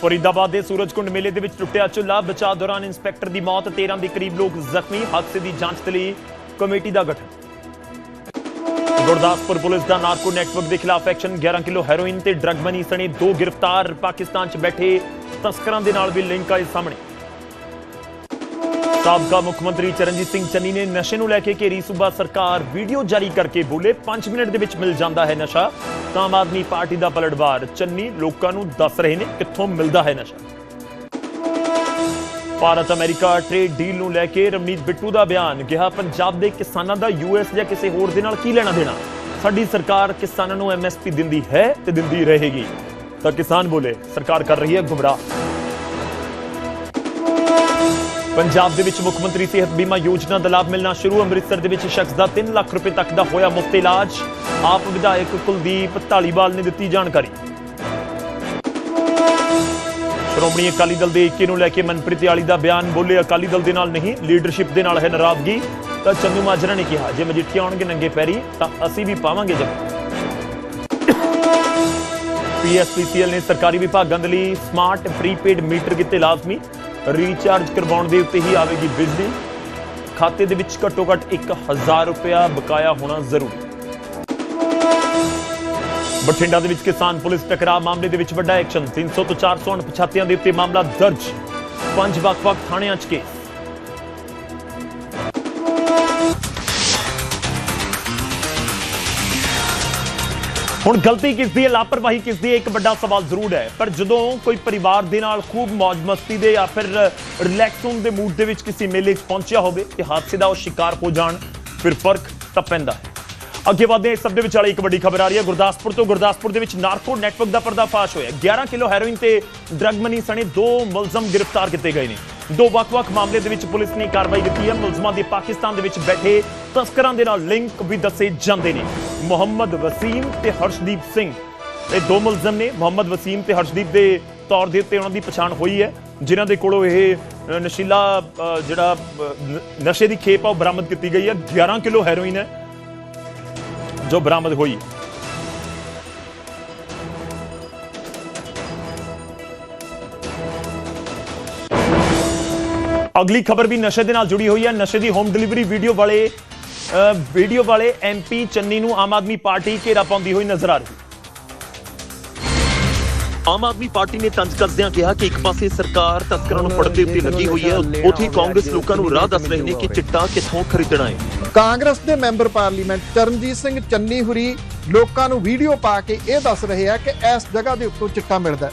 ਫਰੀਦਾਬਾਦ ਦੇ ਸੂਰਜਕੁੰਡ ਮੇਲੇ ਦੇ ਵਿੱਚ ਟੁੱਟਿਆ ਚੁੱਲ੍ਹਾ, ਬਚਾਅ ਦੌਰਾਨ ਇੰਸਪੈਕਟਰ ਦੀ ਮੌਤ 13 ਦੇ ਕਰੀਬ ਲੋਕ ਜ਼ਖਮੀ, ਹਾਦਸੇ ਦੀ ਜਾਂਚ ਦੇ ਲਈ ਕਮੇਟੀ ਦਾ ਗਠਨ। ਗੁਰਦਾਸਪੁਰ ਪੁਲਿਸ ਦਾ ਨਾਰਕੋ ਨੈਟਵਰਕ ਦੇ ਖਿਲਾਫ ਐਕਸ਼ਨ 11 ਕਿਲੋ ਹੈਰੋਇਨ ਤੇ ਡਰੱਗ ਮਨੀ ਸਣੇ ਦੋ ਗ੍ਰਿਫਤਾਰ, ਪਾਕਿਸਤਾਨ 'ਚ ਬੈਠੇ ਤਸਕਰਾਂ ਦੇ ਨਾਲ ਵੀ ਲਿੰਕ ਆਏ ਸਾਹਮਣੇ। ਸਾਬਕਾ ਮੁੱਖ ਮੰਤਰੀ ਚਰਨਜੀਤ ਸਿੰਘ ਚੰਨੀ ਨੇ ਨਸ਼ੇ ਨੂੰ ਲੈ ਕੇ ਘੇਰੀ ਸੂਬਾ ਸਰਕਾਰ ਵੀਡੀਓ ਜਾਰੀ ਕਰਕੇ ਬੋਲੇ 5 ਮਿੰਟ ਦੇ ਵਿੱਚ ਮਿਲ ਜਾਂਦਾ ਹੈ ਨਸ਼ਾ। ਤਾਂ ਆਮ ਆਦਮੀ ਪਾਰਟੀ ਦਾ ਪਲਟਵਾਰ ਚੰਨੀ ਲੋਕਾਂ ਨੂੰ ਦੱਸ ਰਹੇ ਨੇ ਕਿੱਥੋਂ ਮਿਲਦਾ ਹੈ ਨਸ਼ਾ। ਭਾਰਤ ਅਮਰੀਕਾ ਟ੍ਰੇਡ ਡੀਲ ਨੂੰ ਲੈ ਕੇ ਰਮਨੀਤ ਬਿੱਟੂ ਦਾ ਬਿਆਨ, ਕਿਹਾ ਪੰਜਾਬ ਦੇ ਕਿਸਾਨਾਂ ਦਾ ਯੂਐਸ ਜਾਂ ਕਿਸੇ ਹੋਰ ਦੇ ਨਾਲ ਕੀ ਲੈਣਾ ਦੇਣਾ? ਸਾਡੀ ਸਰਕਾਰ ਕਿਸਾਨਾਂ ਨੂੰ ਐਮਐਸਪੀ ਦਿੰਦੀ ਹੈ ਤੇ ਦਿੰਦੀ ਰਹੇਗੀ। ਤਾਂ ਕਿਸਾਨ ਬੋਲੇ, ਸਰਕਾਰ ਕਰ ਰਹੀ ਹੈ ਗੁੰਮਰਾਹ। ਪੰਜਾਬ ਦੇ ਵਿੱਚ ਮੁੱਖ ਮੰਤਰੀ ਸਿਹਤ ਬੀਮਾ ਯੋਜਨਾ ਦਾ ਲਾਭ ਮਿਲਣਾ ਸ਼ੁਰੂ। ਅੰਮ੍ਰਿਤਸਰ ਦੇ ਵਿੱਚ ਸ਼ਖਸ ਦਾ 3 ਲੱਖ ਰੁਪਏ ਤੱਕ ਦਾ ਹੋਇਆ ਮੁਫਤ ਇਲਾਜ। ਆਪ ਵਿਧਾਇਕ ਕੁਲਦੀਪ ਢਾਲੀਵਾਲ ਨੇ ਦਿੱਤੀ ਜਾਣਕਾਰੀ। ਸ਼੍ਰੋਮਣੀ ਅਕਾਲੀ ਦਲ ਦੇ ਏਕੇ ਨੂੰ ਲੈ ਕੇ ਮਨਪ੍ਰੀਤ ਆਲੀ ਦਾ ਬਿਆਨ ਬੋਲੇ ਅਕਾਲੀ ਦਲ ਦੇ ਨਾਲ ਨਹੀਂ, ਲੀਡਰਸ਼ਿਪ ਦੇ ਨਾਲ ਹੈ ਨਾਰਾਜ਼ਗੀ ਤਾਂ ਚੰਦੂ ਮਾਜਰਾ ਨੇ ਕਿਹਾ, ਜੇ ਮਜੀਠੀਆ ਆਉਣਗੇ ਨੰਗੇ ਪੈਰੀ, ਤਾਂ ਅਸੀਂ ਵੀ ਪਾਵਾਂਗੇ ਜੱਫੀ ਪੀਐਸਪੀਸੀਐਲ ਨੇ ਸਰਕਾਰੀ ਵਿਭਾਗਾਂ ਦੇ ਲਈ ਸਮਾਰਟ ਪ੍ਰੀਪੇਡ ਮੀਟਰ ਕੀਤੇ ਲਾਜ਼ਮੀ। ਰੀਚਾਰਜ ਕਰਵਾਉਣ ਦੇ ਉੱਤੇ ਹੀ ਆਵੇਗੀ ਬਿਜਲੀ। ਖਾਤੇ ਦੇ ਵਿੱਚ ਘੱਟੋ ਘੱਟ 1000 ਰੁਪਇਆ ਬਕਾਇਆ ਹੋਣਾ ਜ਼ਰੂਰੀ। ਬਠਿੰਡਾ ਦੇ ਵਿੱਚ ਕਿਸਾਨ ਪੁਲਿਸ ਟਕਰਾਅ, ਮਾਮਲੇ ਦੇ ਵਿੱਚ ਵੱਡਾ ਐਕਸ਼ਨ। 300 ਤੋਂ 400 ਅਣਪਛਾਤਿਆਂ ਦੇ ਉੱਤੇ ਮਾਮਲਾ ਦਰਜ। ਪੰਜ ਵੱਖ-ਵੱਖ ਥਾਣਿਆਂ 'ਚ ਕੇਸ। ਹੁਣ ਗਲਤੀ ਕਿਸ ਦੀ ਹੈ? ਲਾਪਰਵਾਹੀ ਕਿਸ ਦੀ ਹੈ? ਇੱਕ ਵੱਡਾ ਸਵਾਲ ਜ਼ਰੂਰ ਹੈ। ਪਰ ਜਦੋਂ ਕੋਈ ਪਰਿਵਾਰ ਦੇ ਨਾਲ ਖੂਬ ਮौज ਮਸਤੀ ਦੇ ਜਾਂ ਫਿਰ ਰਿਲੈਕਸ ਹੋਣ ਦੇ ਮੂਡ ਦੇ ਵਿੱਚ ਕਿਸੇ ਮੇਲੇ 'ਚ ਪਹੁੰਚਿਆ ਹੋਵੇ, ਤੇ ਹਾਦਸੇ ਦਾ ਉਹ ਸ਼ਿਕਾਰ ਹੋ ਜਾਣ, ਫਿਰ ਫ਼ਰਕ ਤਾਂ ਪੈਂਦਾ ਹੈ। ਅੱਗੇ ਵਧਦੇ ਹਾਂ ਇਸ ਸਭ ਦੇ ਵਿਚਾਲੇ ਇੱਕ ਵੱਡੀ ਖਬਰ ਆ ਰਹੀ ਹੈ। ਗੁਰਦਾਸਪੁਰ ਤੋਂ ਗੁਰਦਾਸਪੁਰ ਦੇ ਵਿੱਚ ਨਾਰਕੋ ਨੈਟਵਰਕ ਦਾ ਪਰਦਾਫਾਸ਼ ਹੋਇਆ। 11 ਕਿਲੋ ਹੈਰੋਇਨ ਤੇ ਡਰੱਗ ਮਨੀ ਸਣੇ ਦੋ ਮੁਲਜ਼ਮ ਗ੍ਰਿਫਤਾਰ ਕੀਤੇ ਗਏ ਨੇ। ਦੋ ਵੱਖ-ਵੱਖ ਮਾਮਲੇ ਦੇ ਵਿੱਚ ਪੁਲਿਸ ਨੇ ਕਾਰਵਾਈ ਕੀਤੀ ਹੈ। ਮੁਲਜ਼ਮਾਂ ਦੇ ਪਾਕਿਸਤਾਨ ਦੇ ਵਿੱਚ ਬੈਠੇ ਤਸਕਰਾਂ ਦੇ ਨਾਲ ਲਿੰਕ ਵੀ ਦੱਸੇ ਜਾਂਦੇ ਨੇ। ਮੁਹੰਮਦ ਵਸੀਮ ਤੇ ਹਰਸ਼ਦੀਪ ਸਿੰਘ। ਇਹ ਦੋ ਮੁਲਜ਼ਮ ਨੇ, ਮੁਹੰਮਦ ਵਸੀਮ ਤੇ ਹਰਸ਼ਦੀਪ ਦੇ ਤੌਰ ਦੇ ਉੱਤੇ ਉਹਨਾਂ ਦੀ ਪਛਾਣ ਹੋਈ ਹੈ, ਜਿਨ੍ਹਾਂ ਦੇ ਕੋਲੋਂ ਇਹ ਨਸ਼ੀਲਾ ਜਿਹੜਾ ਨਸ਼ੇ ਦੀ ਖੇਪ ਆ, ਉਹ ਬਰਾਮਦ ਕੀਤੀ ਗਈ ਹੈ। 11 ਕਿਲੋ ਹੈਰੋਇਨ ਹੈ, ਜੋ ਬਰਾਮਦ ਹੋਈ। ਅਗਲੀ ਖਬਰ ਵੀ ਨਸ਼ੇ ਦੇ ਨਾਲ ਜੁੜੀ ਹੋਈ ਹੈ। ਨਸ਼ੇ ਦੀ ਹੋਮ ਡਿਲੀਵਰੀ ਵੀਡੀਓ ਵਾਲੇ ਵੀਡੀਓ ਵਾਲੇ ਐਮਪੀ ਚੰਨੀ ਨੂੰ ਆਮ ਆਦਮੀ ਪਾਰਟੀ ਘੇਰਾ ਪਾਉਂਦੀ ਹੋਈ ਨਜ਼ਰ ਆ ਰਹੀ ਆਮ ਆਦਮੀ ਪਾਰਟੀ ਨੇ ਤੰਜ ਕਰਦਿਆਂ ਕਿਹਾ ਕਿ ਇੱਕ ਪਾਸੇ ਸਰਕਾਰ ਤਸਕਰਾਂ ਨੂੰ ਫੜਨ ਦੇ ਉੱਤੇ ਲੱਗੀ ਹੋਈ ਹੈ ਉੱਥੇ ਕਾਂਗਰਸ ਲੋਕਾਂ ਨੂੰ ਰਾਹ ਦੱਸ ਰਹੇ ਨੇ ਕਿ ਚਿੱਟਾ ਕਿੱਥੋਂ ਖਰੀਦਣਾ ਹੈ। ਕਾਂਗਰਸ ਦੇ ਮੈਂਬਰ ਪਾਰਲੀਮੈਂਟ ਚਰਨਜੀਤ ਸਿੰਘ ਚੰਨੀ ਹੁਰੀ ਲੋਕਾਂ ਨੂੰ ਵੀਡੀਓ ਪਾ ਕੇ ਇਹ ਦੱਸ ਰਹੇ ਆ ਕਿ ਇਸ ਜਗ੍ਹਾ ਦੇ ਉੱਤੋਂ ਚਿੱਟਾ ਮਿਲਦਾ ਹੈ।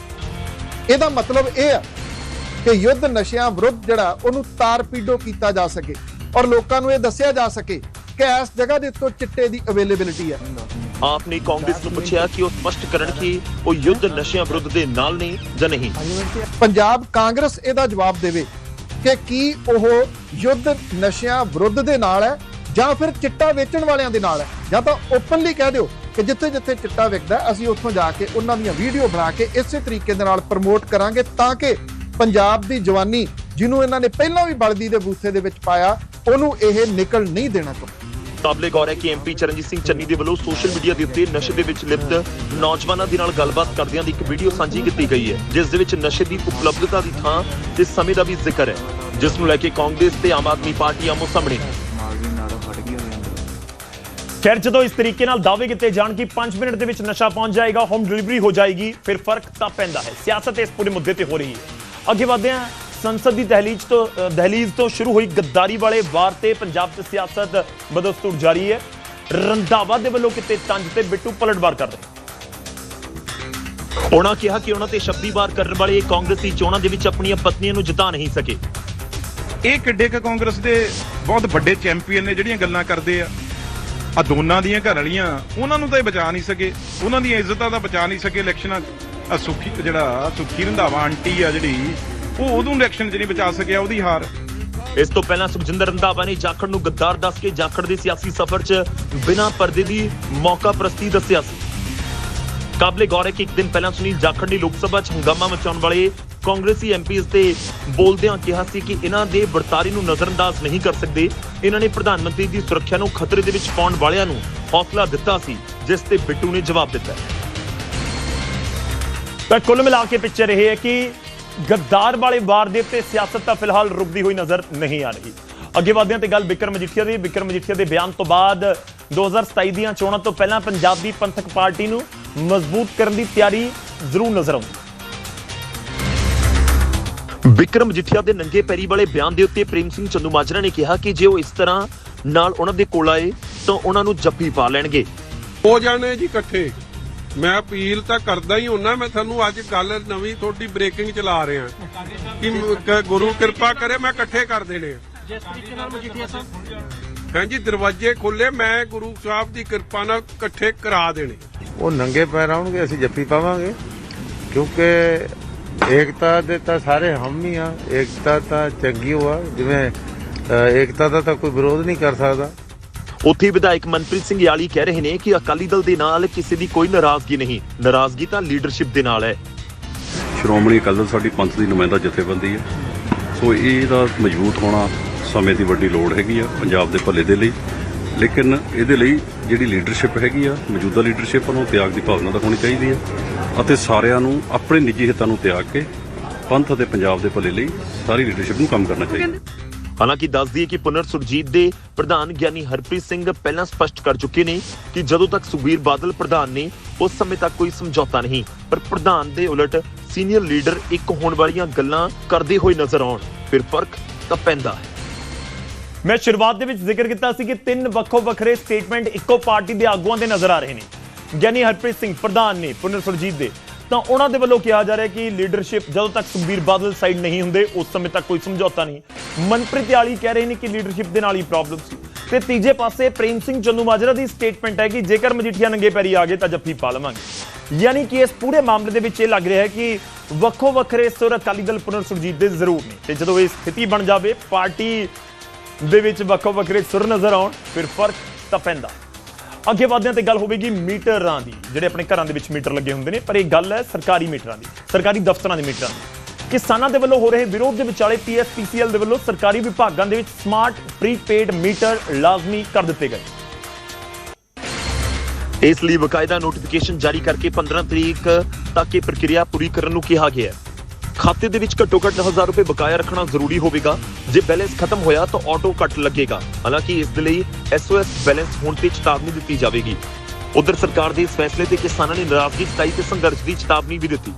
ਇਹਦਾ ਮਤਲਬ ਇਹ ਆ ਕਿ ਯੁੱਧ ਨਸ਼ਿਆਂ ਵਿਰੁੱਧ ਜਿਹੜਾ ਉਹਨੂੰ ਤਾਰਪੀਡੋ ਕੀਤਾ ਜਾ ਸਕੇ ਔਰ ਲੋਕਾਂ ਨੂੰ ਇਹ ਦੱਸਿਆ ਜਾ ਸਕੇ ਕਿ ਇਸ ਜਗ੍ਹਾ ਦੇ ਉੱਤੋਂ ਚਿੱਟੇ ਦੀ ਅਵੇਲੇਬਿਲਿਟੀ ਹੈ। ਆਪ ਨੇ ਕਾਂਗਰਸ ਨੂੰ ਪੁੱਛਿਆ ਕਿ ਉਹ ਸਪਸ਼ਟ ਕਰਨ ਕਿ ਉਹ ਯੁੱਧ ਨਸ਼ਿਆਂ ਵਿਰੁੱਧ ਦੇ ਨਾਲ ਨੇ ਜਾਂ ਨਹੀਂ। ਪੰਜਾਬ ਕਾਂਗਰਸ ਇਹਦਾ ਜਵਾਬ ਦੇਵੇ ਕਿ ਕੀ ਉਹ ਯੁੱਧ ਨਸ਼ਿਆਂ ਵਿਰੁੱਧ ਦੇ ਨਾਲ ਹੈ ਜਾਂ ਫਿਰ ਚਿੱਟਾ ਵੇਚਣ ਵਾਲਿਆਂ ਦੇ ਨਾਲ ਹੈ? ਜਾਂ ਤਾਂ ਓਪਨਲੀ ਕਹਿ ਦਿਓ ਕਿ ਜਿੱਥੇ ਜਿੱਥੇ ਚਿੱਟਾ ਵਿਕਦਾ ਅਸੀਂ ਉੱਥੋਂ ਜਾ ਕੇ ਉਹਨਾਂ ਦੀਆਂ ਵੀਡੀਓ ਬਣਾ ਕੇ ਇਸੇ ਤਰੀਕੇ ਦੇ ਨਾਲ ਪ੍ਰਮੋਟ ਕਰਾਂਗੇ ਤਾਂ ਕਿ ਪੰਜਾਬ ਦੀ ਜਵਾਨੀ ਜਿਹਨੂੰ ਇਹਨਾਂ ਨੇ ਪਹਿਲਾਂ ਵੀ ਬਲਦੀ ਦੇ ਬੂਥੇ ਦੇ ਵਿੱਚ ਪਾਇਆ ਉਹਨੂੰ ਇਹ ਨਿਕਲ ਨਹੀਂ ਦੇਣਾ ਚਾਹੁੰਦੇ ਕਾਬਲੇ ਗੌਰ ਹੈ ਕਿ ਐਮਪੀ ਚਰਨਜੀਤ ਸਿੰਘ ਚੰਨੀ ਦੇ ਵੱਲੋਂ ਸੋਸ਼ਲ ਮੀਡੀਆ ਦੇ ਉੱਤੇ ਨਸ਼ੇ ਦੇ ਵਿੱਚ ਲਿਪਤ ਨੌਜਵਾਨਾਂ ਦੇ ਨਾਲ ਗੱਲਬਾਤ ਕਰਦਿਆਂ ਦੀ ਇੱਕ ਵੀਡੀਓ ਸਾਂਝੀ ਕੀਤੀ ਗਈ ਹੈ ਜਿਸ ਦੇ ਵਿੱਚ ਨਸ਼ੇ ਦੀ ਉਪਲਬਧਤਾ ਦੀ ਥਾਂ ਤੇ ਸਮੇਂ ਦਾ ਵੀ ਜ਼ਿਕਰ ਹੈ ਜਿਸ ਨੂੰ ਲੈ ਕੇ ਕਾਂਗਰਸ ਤੇ ਆਮ ਆਦਮੀ ਪਾਰਟੀ ਆਮੋ ਸਾਹਮਣੇ ਖੈਰ ਜਦੋਂ ਇਸ ਤਰੀਕੇ ਨਾਲ ਦਾਅਵੇ ਕੀਤੇ ਜਾਣ ਕਿ 5 ਮਿੰਟ ਦੇ ਵਿੱਚ ਨਸ਼ਾ ਪਹੁੰਚ ਜਾਏਗਾ ਹੋਮ ਡਿਲੀਵਰੀ ਹੋ ਜਾਏਗੀ ਫਿਰ ਫ਼ਰਕ ਤਾਂ ਪੈਂਦਾ ਹੈ। ਸਿਆਸਤ ਇਸ ਪੂਰੇ ਮੁੱਦੇ ਤੇ ਹੋ ਰਹੀ ਹੈ। ਅੱਗੇ ਵਧਦੇ ਹਾਂ। ਸੰਸਦ ਦੀ ਦਹਲੀਜ਼ ਤੋਂ ਅ, ਦਹਲੀਜ਼ ਤੋਂ ਸ਼ੁਰੂ ਹੋਈ ਗੱਦਾਰੀ ਵਾਲੇ ਵਾਰ ਤੇ ਪੰਜਾਬ 'ਚ ਸਿਆਸਤ ਬਦਸਤੂਰ ਜਾਰੀ ਹੈ। ਰੰਧਾਵਾ ਦੇ ਵੱਲੋਂ ਕਿਤੇ ਤੰਜ ਤੇ ਬਿੱਟੂ ਪਲਟਵਾਰ ਕਰ ਰਹੇ। ਉਹਨਾਂ ਕਿਹਾ ਕਿ ਉਹਨਾਂ ਤੇ ਸ਼ਬਦੀ ਵਾਰ ਕਰਨ ਵਾਲੇ ਕਾਂਗਰਸੀ ਚੋਣਾਂ ਦੇ ਵਿੱਚ ਆਪਣੀਆਂ ਪਤਨੀਆਂ ਨੂੰ ਜਿਤਾ ਨਹੀਂ ਸਕੇ। ਇਹ ਕਿੱਡੇ ਕ ਕਾਂਗਰਸ ਦੇ ਬਹੁਤ ਵੱਡੇ ਚੈਂਪੀਅਨ ਨੇ ਜਿਹੜੀਆਂ ਗੱਲਾਂ ਕਰਦੇ ਆ। ਆ ਦੋਨਾਂ ਦੀਆਂ ਘਰ ਵਾਲੀਆਂ ਉਹਨਾਂ ਨੂੰ ਤਾਂ ਇਹ ਬਚਾ ਨਹੀਂ ਸਕੇ। ਉਹਨਾਂ ਦੀਆਂ ਇੱਜ਼ਤਾਂ ਤਾਂ ਬਚਾ ਨਹੀਂ ਸਕੇ ਇਲੈਕਸ਼ਨਾਂ 'ਚ। ਆ ਸੁਖੀ, ਜਿਹੜਾ ਸੁਖੀ ਰੰਧਾਵਾ ਆਂਟੀ ਆ ਜਿਹੜੀ, ਉਹ ਉਹਨੂੰ ਇਲੈਕਸ਼ਨ 'ਚ ਨਹੀਂ ਬਚਾ ਸਕਿਆ, ਉਹਦੀ ਹਾਰ। ਇਸ ਤੋਂ ਪਹਿਲਾਂ ਸੁਖਜਿੰਦਰ ਰੰਧਾਵਾ ਨੇ ਜਾਖੜ ਨੂੰ ਗੱਦਾਰ ਦੱਸ ਕੇ ਜਾਖੜ ਦੇ ਸਿਆਸੀ ਸਫ਼ਰ 'ਚ ਬਿਨਾਂ ਪਰਦੇ ਦੀ ਮੌਕਾ ਪ੍ਰਸਤੀ ਦੱਸਿਆ ਸੀ। ਕਾਬਲੇ ਗੌਰ ਹੈ ਕਿ ਇੱਕ ਦਿਨ ਪਹਿਲਾਂ ਸੁਨੀਲ ਜਾਖੜ ਨੇ ਲੋਕ ਸਭਾ 'ਚ ਹੰਗਾਮਾ ਮਚਾਉਣ ਵਾਲੇ ਕਾਂਗਰਸੀ ਐਮਪੀਜ਼ ਤੇ ਬੋਲਦਿਆਂ ਕਿਹਾ ਸੀ ਕਿ ਇਹਨਾਂ ਦੇ ਵਰਤਾਰੇ ਨੂੰ ਨਜ਼ਰਅੰਦਾਜ਼ ਨਹੀਂ ਕਰ ਸਕਦੇ। ਇਹਨਾਂ ਨੇ ਪ੍ਰਧਾਨ ਮੰਤਰੀ ਦੀ ਸੁਰੱਖਿਆ ਨੂੰ ਖਤਰੇ ਦੇ ਵਿੱਚ ਪਾਉਣ ਵਾਲਿਆਂ ਨੂੰ ਹੌਸਲਾ ਦਿੱਤਾ ਸੀ, ਜਿਸ ਤੇ ਬਿੱਟੂ ਨੇ ਜਵਾਬ ਦਿੱਤਾ। ਤਾਂ ਕੁੱਲ ਮਿਲਾ ਕੇ ਪਿਕਚਰ ਇਹ ਹੈ ਕਿ ਗੱਦਾਰ ਵਾਲੇ ਵਾਰ ਦੇ ਉੱਤੇ ਸਿਆਸਤ ਤਾਂ ਫਿਲਹਾਲ ਰੁਕਦੀ ਹੋਈ ਨਜ਼ਰ ਨਹੀਂ ਆ ਰਹੀ। ਅੱਗੇ ਵਧਦੇ ਹਾਂ ਤੇ ਗੱਲ ਬਿਕਰਮ ਮਜੀਠੀਆ ਦੀ ਬਿਕਰਮ ਮਜੀਠੀਆ ਦੇ ਬਿਆਨ ਤੋਂ ਬਾਅਦ 2027 ਦੀਆਂ ਚੋਣਾਂ ਤੋਂ ਪਹਿਲਾਂ ਪੰਜਾਬੀ ਪੰਥਕ ਪਾਰਟੀ ਨੂੰ ਮਜ਼ਬੂਤ ਕਰਨ ਦੀ ਤਿਆਰੀ ਜ਼ਰੂਰ ਨਜ਼ਰ ਆਉਂਦੀ। ਵਿਕਰਮ ਜਿੱਠਿਆ ਦੇ ਨੰਗੇ ਪੈਰੀ ਵਾਲੇ ਬਿਆਨ ਦੇ ਉੱਤੇ ਪ੍ਰੇਮ ਸਿੰਘ ਚੰਦੂ ਮਾਜਰਾ ਨੇ ਕਿਹਾ ਕਿ ਜੇ ਉਹ ਇਸ ਤਰ੍ਹਾਂ ਨਾਲ ਉਹਨਾਂ ਦੇ ਕੋਲ ਆਏ ਤਾਂ ਉਹਨਾਂ ਨੂੰ ਜੱਫੀ ਪਾ ਲੈਣਗੇ। ਹੋ ਜਾਣੇ ਜੀ ਇਕੱਠੇ। ਮੈਂ ਅਪੀਲ ਤਾਂ ਕਰਦਾ ਹੀ ਹੁੰਨਾ ਮੈਂ ਤੁਹਾਨੂੰ ਅੱਜ ਗੱਲ ਨਵੀਂ ਤੁਹਾਡੀ ਬ੍ਰੇਕਿੰਗ ਚਲਾ ਰਿਹਾ। ਕਿ ਗੁਰੂ ਕਿਰਪਾ ਕਰੇ ਮੈਂ ਇਕੱਠੇ ਕਰ ਦੇਣੇ ਹਾਂਜੀ ਦਰਵਾਜ਼ੇ ਖੁੱਲੇ ਮੈਂ ਗੁਰੂ ਸਾਹਿਬ ਦੀ ਕਿਰਪਾ ਨਾਲ ਇਕੱਠੇ ਕਰਾ ਦੇਣੇ। ਉਹ ਨੰਗੇ ਪੈਰ ਆਉਣਗੇ ਅਸੀਂ ਜੱਫੀ ਪਾਵਾਂਗੇ। ਕਿਉਂਕਿ ਏਕਤਾ ਦੇ ਤਾਂ ਸਾਰੇ ਹਮ ਹੀ ਆ ਏਕਤਾ ਤਾਂ ਚੰਗੀ ਹੋਆ ਜਿਵੇਂ ਅ, ਏਕਤਾ ਦਾ ਤਾਂ ਕੋਈ ਵਿਰੋਧ ਨਹੀਂ ਕਰ ਸਕਦਾ। ਉੱਥੇ ਵਿਧਾਇਕ ਮਨਪ੍ਰੀਤ ਸਿੰਘ ਯਾਲੀ ਕਹਿ ਰਹੇ ਨੇ ਕਿ ਅਕਾਲੀ ਦਲ ਦੇ ਨਾਲ ਕਿਸੇ ਦੀ ਕੋਈ ਨਾਰਾਜ਼ਗੀ ਨਹੀਂ। ਨਾਰਾਜ਼ਗੀ ਤਾਂ ਲੀਡਰਸ਼ਿਪ ਦੇ ਨਾਲ ਹੈ। ਸ਼੍ਰੋਮਣੀ ਅਕਾਲੀ ਦਲ ਸਾਡੀ ਪੰਥ ਦੀ ਨੁਮਾਇੰਦਾ ਜਥੇਬੰਦੀ ਹੈ। ਸੋ ਇਹਦਾ ਮਜ਼ਬੂਤ ਹੋਣਾ ਸਮੇਂ ਦੀ ਵੱਡੀ ਲੋੜ ਹੈਗੀ ਆ, ਪੰਜਾਬ ਦੇ ਭਲੇ ਦੇ ਲਈ। ਲੇਕਿਨ ਇਹਦੇ ਲਈ ਜਿਹੜੀ ਲੀਡਰਸ਼ਿਪ ਹੈਗੀ ਆ, ਮੌਜੂਦਾ ਲੀਡਰਸ਼ਿਪ ਨੂੰ ਤਿਆਗ ਦੀ ਭਾਵਨਾ ਤਾਂ ਹੋਣੀ ਚਾਹੀਦੀ ਹੈ ਅਤੇ ਸਾਰਿਆਂ ਨੂੰ ਆਪਣੇ ਨਿੱਜੀ ਹਿੱਤਾਂ ਨੂੰ ਤਿਆਗ ਕੇ ਪੰਥ ਅਤੇ ਪੰਜਾਬ ਦੇ ਭਲੇ ਲਈ ਸਾਰੀ ਲੀਡਰਸ਼ਿਪ ਨੂੰ ਕੰਮ ਕਰਨਾ ਚਾਹੀਦਾ। ਹਾਲਾਂਕਿ ਦੱਸ ਦਈਏ ਕਿ ਪੁਨਰ ਸੁਰਜੀਤ ਦੇ ਪ੍ਰਧਾਨ ਗਿਆਨੀ ਹਰਪ੍ਰੀਤ ਸਿੰਘ ਪਹਿਲਾਂ ਸਪਸ਼ਟ ਕਰ ਚੁੱਕੇ ਨੇ ਕਿ ਜਦੋਂ ਤੱਕ ਸੁਖਬੀਰ ਬਾਦਲ ਪ੍ਰਧਾਨ ਨੇ, ਉਸ ਸਮੇਂ ਤੱਕ ਕੋਈ ਸਮਝੌਤਾ ਨਹੀਂ। ਪਰ ਪ੍ਰਧਾਨ ਦੇ ਉਲਟ ਸੀਨੀਅਰ ਲੀਡਰ ਇੱਕ ਹੋਣ ਵਾਲੀਆਂ ਗੱਲਾਂ ਕਰਦੇ ਹੋਏ ਨਜ਼ਰ ਆਉਣ। ਫਿਰ ਫ਼ਰਕ ਤਾਂ ਪੈਂਦਾ ਹੈ। ਮੈਂ ਸ਼ੁਰੂਆਤ ਦੇ ਵਿੱਚ ਜ਼ਿਕਰ ਕੀਤਾ ਸੀ ਕਿ ਤਿੰਨ ਵੱਖੋ ਵੱਖਰੇ ਸਟੇਟਮੈਂਟ ਇੱਕੋ ਪਾਰਟੀ ਦੇ ਆਗੂਆਂ ਦੇ ਨਜ਼ਰ ਆ ਰਹੇ ਨੇ। ਗਿਆਨੀ ਹਰਪ੍ਰੀਤ ਸਿੰਘ ਪ੍ਰਧਾਨ ਨੇ ਪੁਨਰ ਸੁਰਜੀਤ ਦੇ ਤਾਂ ਉਹਨਾਂ ਦੇ ਵੱਲੋਂ ਕਿਹਾ ਜਾ ਰਿਹਾ ਕਿ ਲੀਡਰਸ਼ਿਪ ਜਦੋਂ ਤੱਕ ਸੁਖਬੀਰ ਬਾਦਲ ਸਾਈਡ ਨਹੀਂ ਹੁੰਦੇ, ਉਸ ਸਮੇਂ ਤੱਕ ਕੋਈ ਸਮਝੌਤਾ ਨਹੀਂ ਮਨਪ੍ਰੀਤ ਯਾਲੀ ਕਹਿ ਰਹੇ ਨੇ ਕਿ ਲੀਡਰਸ਼ਿਪ ਦੇ ਨਾਲ ਹੀ ਪ੍ਰੋਬਲਮ ਸੀ। ਤੇ ਤੀਜੇ ਪਾਸੇ ਪ੍ਰੇਮ ਸਿੰਘ ਚੰਦੂ ਮਾਜਰਾ ਦੀ ਸਟੇਟਮੈਂਟ ਹੈ ਕਿ ਜੇਕਰ ਮਜੀਠੀਆ ਨੰਗੇ ਪੈਰੀ ਆ ਗਏ ਤਾਂ ਜੱਫੀ ਪਾ ਲਵਾਂਗੇ। ਯਾਨੀ ਕਿ ਇਸ ਪੂਰੇ ਮਾਮਲੇ ਦੇ ਵਿੱਚ ਇਹ ਲੱਗ ਰਿਹਾ ਹੈ ਕਿ ਵੱਖੋ ਵੱਖਰੇ ਸੁਰ ਅਕਾਲੀ ਦਲ ਪੁਨਰ ਸੁਰਜੀਤ ਦੇ ਜ਼ਰੂਰ ਨੇ। ਤੇ ਜਦੋਂ ਇਹ ਸਥਿਤੀ ਬਣ ਜਾਵੇ, ਪਾਰਟੀ ਦੇ ਵਿੱਚ ਵੱਖੋ ਵੱਖਰੇ ਸੁਰ ਨਜ਼ਰ ਆਉਣ, ਫਿਰ ਫ਼ਰਕ ਤਾਂ ਪੈਂਦਾ। ਅੱਗੇ ਵਧਦੇ ਤੇ ਗੱਲ ਹੋਵੇਗੀ ਮੀਟਰਾਂ ਦੀ, ਜਿਹੜੇ ਆਪਣੇ ਘਰਾਂ ਦੇ ਵਿੱਚ ਮੀਟਰ ਲੱਗੇ ਹੁੰਦੇ ਨੇ, ਪਰ ਇਹ ਗੱਲ ਹੈ ਸਰਕਾਰੀ ਮੀਟਰਾਂ ਦੀ, ਸਰਕਾਰੀ ਦਫ਼ਤਰਾਂ ਦੇ ਮੀਟਰਾਂ ਦੀ। ਕਿਸਾਨਾਂ ਦੇ ਵੱਲੋਂ ਹੋ ਰਹੇ ਵਿਰੋਧ ਦੇ ਵਿਚਾਲੇ ਪੀਐਸਪੀਸੀਐਲ ਦੇ ਵੱਲੋਂ ਸਰਕਾਰੀ ਵਿਭਾਗਾਂ ਦੇ ਵਿੱਚ ਸਮਾਰਟ ਪ੍ਰੀਪੇਡ ਮੀਟਰ ਲਾਜ਼ਮੀ ਕਰ ਦਿੱਤੇ ਗਏ। ਇਸ ਲਈ ਬਕਾਇਦਾ ਨੋਟੀਫਿਕੇਸ਼ਨ ਜਾਰੀ ਕਰਕੇ 15 ਤਰੀਕ ਤੱਕ ਇਹ ਪ੍ਰਕਿਰਿਆ ਪੂਰੀ ਕਰਨ ਨੂੰ ਕਿਹਾ ਗਿਆ ਹੈ। ਖਾਤੇ ਦੇ ਵਿੱਚ ਘੱਟੋ ਘੱਟ 1000 ਰੁਪਏ ਬਕਾਇਆ ਰੱਖਣਾ ਜ਼ਰੂਰੀ ਹੋਵੇਗਾ। ਜੇ ਬੈਲੈਂਸ ਖਤਮ ਹੋਇਆ ਤਾਂ ਆਟੋ ਕੱਟ ਲੱਗੇਗਾ। ਹਾਲਾਂਕਿ ਇਸ ਦੇ ਲਈ ਐਸਓਐਸ ਬੈਲੈਂਸ ਹੋਣ ਤੇ ਚੇਤਾਵਨੀ ਦਿੱਤੀ ਜਾਵੇਗੀ। ਉਧਰ ਸਰਕਾਰ ਦੇ ਇਸ ਫੈਸਲੇ ਤੇ ਕਿਸਾਨਾਂ ਨੇ ਨਾਰਾਜ਼ਗੀ ਜਤਾਈ ਤੇ ਸੰਘਰਸ਼ ਦੀ ਚੇਤਾਵਨੀ ਵੀ ਦਿੱਤੀ।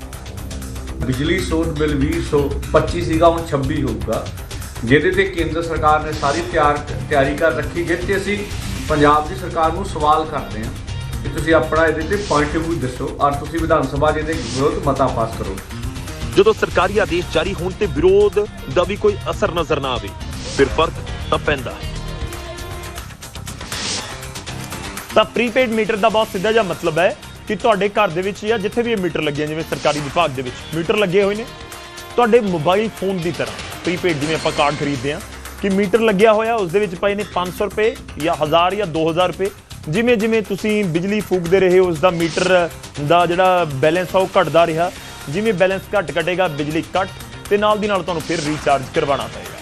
ਬਿਜਲੀ, ਸੋਧ ਬਿੱਲ 2025 ਸੀਗਾ, ਹੁਣ 26 ਹੋਊਗਾ। ਜਿਹਦੇ ਤੇ ਕੇਂਦਰ ਸਰਕਾਰ ਨੇ ਸਾਰੀ ਤਿਆਰ ਤਿਆਰੀ ਕਰ ਰੱਖੀ ਹੈ ਤੇ ਅਸੀਂ ਪੰਜਾਬ ਦੀ ਸਰਕਾਰ ਨੂੰ ਸਵਾਲ ਕਰਦੇ ਹਾਂ ਕਿ ਤੁਸੀਂ ਆਪਣਾ ਇਹਦੇ ਤੇ ਪੁਆਇੰਟ ਆਫ View ਦੱਸੋ। ਔਰ ਤੁਸੀਂ ਵਿਧਾਨ ਸਭਾ ਜਿਹਦੇ ਵਿਰੋਧ ਮਤਾ ਪਾਸ ਕਰੋ। ਜਦੋਂ ਸਰਕਾਰੀ ਆਦੇਸ਼ ਜਾਰੀ ਹੋਣ ਤੇ ਵਿਰੋਧ ਦਾ ਵੀ ਕੋਈ ਅਸਰ ਨਜ਼ਰ ਨਾ ਆਵੇ, ਫਿਰ ਫ਼ਰਕ ਤਾਂ ਪੈਂਦਾ ਹੈ। ਤਾਂ ਪ੍ਰੀਪੇਡ ਮੀਟਰ ਦਾ ਬਹੁਤ ਸਿੱਧਾ ਜਿਹਾ ਮਤਲਬ ਹੈ ਕਿ ਤੁਹਾਡੇ ਘਰ ਦੇ ਵਿੱਚ ਜਾਂ ਜਿੱਥੇ ਵੀ ਇਹ ਮੀਟਰ ਲੱਗੇ ਜਿਵੇਂ ਸਰਕਾਰੀ ਵਿਭਾਗ ਦੇ ਵਿੱਚ ਮੀਟਰ ਲੱਗੇ ਹੋਏ ਨੇ, ਤੁਹਾਡੇ ਮੋਬਾਈਲ ਫੋਨ ਦੀ ਤਰ੍ਹਾਂ ਪ੍ਰੀਪੇਡ ਜਿਵੇਂ ਆਪਾਂ ਕਾਰਡ ਖਰੀਦਦੇ ਆ ਕਿ ਮੀਟਰ ਲੱਗਿਆ ਹੋਇਆ ਉਸ ਦੇ ਵਿੱਚ ਪਏ ਨੇ 500 ਰੁਪਏ ਜਾਂ 1000 ਜਾਂ 2000 ਰੁਪਏ। ਜਿਵੇਂ ਜਿਵੇਂ ਤੁਸੀਂ ਬਿਜਲੀ ਫੂਕਦੇ ਰਹੇ ਉਸ ਦਾ ਮੀਟਰ ਦਾ ਜਿਹੜਾ ਬੈਲੈਂਸ ਆ ਉਹ ਘਟਦਾ ਰਿਹਾ ਜਿਵੇਂ ਬੈਲੈਂਸ ਘਟ ਘਟੇਗਾ, ਬਿਜਲੀ ਕੱਟ ਤੇ ਨਾਲ ਦੀ ਨਾਲ ਤੁਹਾਨੂੰ ਫਿਰ ਰੀਚਾਰਜ ਕਰਵਾਉਣਾ ਪਏਗਾ।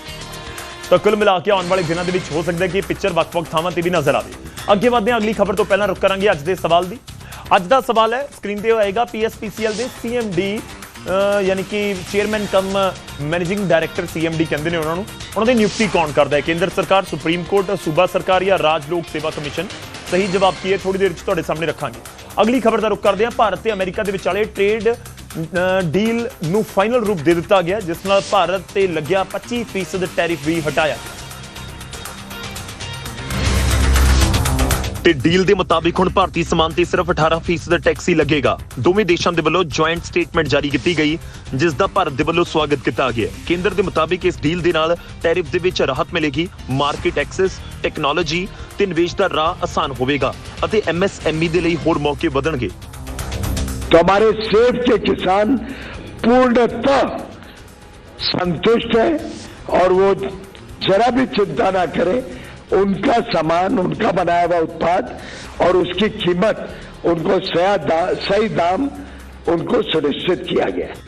ਤਾਂ ਕੁੱਲ ਮਿਲਾ ਕੇ ਆਉਣ ਵਾਲੇ ਦਿਨਾਂ ਦੇ ਵਿੱਚ ਹੋ ਸਕਦਾ ਹੈ ਕਿ ਇਹ ਪਿਕਚਰ ਵੱਖ-ਵੱਖ ਥਾਵਾਂ ਤੇ ਵੀ ਨਜ਼ਰ ਆਵੇ। ਅੱਗੇ ਵਧਦੇ ਹਾਂ, ਅਗਲੀ ਖਬਰ ਤੋਂ ਪਹਿਲਾਂ ਰੁਕ ਕਰਾਂਗੇ ਅੱਜ ਦੇ ਸਵਾਲ ਦੀ। ਅੱਜ ਦਾ ਸਵਾਲ ਹੈ ਸਕਰੀਨ ਤੇ ਆਏਗਾ ਪੀਐਸਪੀਸੀਐਲ ਦੇ ਸੀਐਮਡੀ ਯਾਨੀ ਕਿ chairman cum managing director CMD ਕਹਿੰਦੇ ਨੇ ਉਹਨਾਂ ਨੂੰ। ਉਹਨਾਂ ਦੀ ਨਿਯੁਕਤੀ ਕੌਣ ਕਰਦਾ ਹੈ? ਕੇਂਦਰ ਸਰਕਾਰ, ਸੁਪਰੀਮ ਕੋਰਟ, ਸੂਬਾ ਸਰਕਾਰ ਜਾਂ ਰਾਜ ਲੋਕ ਸੇਵਾ ਕਮਿਸ਼ਨ? ਸਹੀ ਜਵਾਬ ਕੀ ਹੈ? ਥੋੜੀ ਦੇਰ ਵਿੱਚ ਤੁਹਾਡੇ ਸਾਹਮਣੇ ਰੱਖਾਂਗੇ। ਅਗਲੀ ਖਬਰ ਦਾ ਰੁਕ ਕਰਦੇ ਹਾਂ, ਭਾਰਤ ਤੇ ਅਮਰੀਕਾ ਦੇ ਵਿਚਾਲੇ ਟ੍ਰੇਡ ਡੀਲ ਨੂੰ ਫਾਈਨਲ ਰੂਪ ਦੇ ਦਿੱਤਾ ਗਿਆ, ਜਿਸ ਨਾਲ ਭਾਰਤ ਤੇ ਲੱਗਿਆ 25% ਟੈਰਿਫ ਵੀ ਹਟਾਇਆ। ਗਿਆ ਤੇ ਡੀਲ ਦੇ ਮੁਤਾਬਿਕ ਹੁਣ ਭਾਰਤੀ ਸਮਾਨ ਤੇ ਸਿਰਫ 18% ਦਾ ਟੈਕਸ ਹੀ ਲੱਗੇਗਾ। ਦੋਵੇਂ ਦੇਸ਼ਾਂ ਦੇ ਵੱਲੋਂ ਜੁਆਇੰਟ ਸਟੇਟਮੈਂਟ ਜਾਰੀ ਕੀਤੀ ਗਈ, ਜਿਸ ਦਾ ਭਾਰਤ ਦੇ ਵੱਲੋਂ ਸਵਾਗਤ ਕੀਤਾ ਗਿਆ। ਕੇਂਦਰ ਦੇ ਮੁਤਾਬਿਕ ਇਸ ਡੀਲ ਦੇ ਨਾਲ ਟੈਰਿਫ ਦੇ ਵਿੱਚ ਰਾਹਤ ਮਿਲੇਗੀ ਮਾਰਕੀਟ ਐਕਸੈਸ ਟੈਕਨੋਲੋਜੀ ਤੇ ਨਿਵੇਸ਼ ਦਾ ਰਾਹ ਆਸਾਨ ਹੋਵੇਗਾ ਅਤੇ ਐਮਐਸਐਮਈ ਦੇ ਲਈ ਹੋਰ ਮੌਕੇ ਵਧਣਗੇ। तो हमारे सेब के किसान पूर्णतः संतुष्ट है और वो जरा भी चिंता ना करें उनका सामान उनका बनाया हुआ उत्पाद और उसकी कीमत उनको सया दा, सही दाम उनको सुनिश्चित किया गया है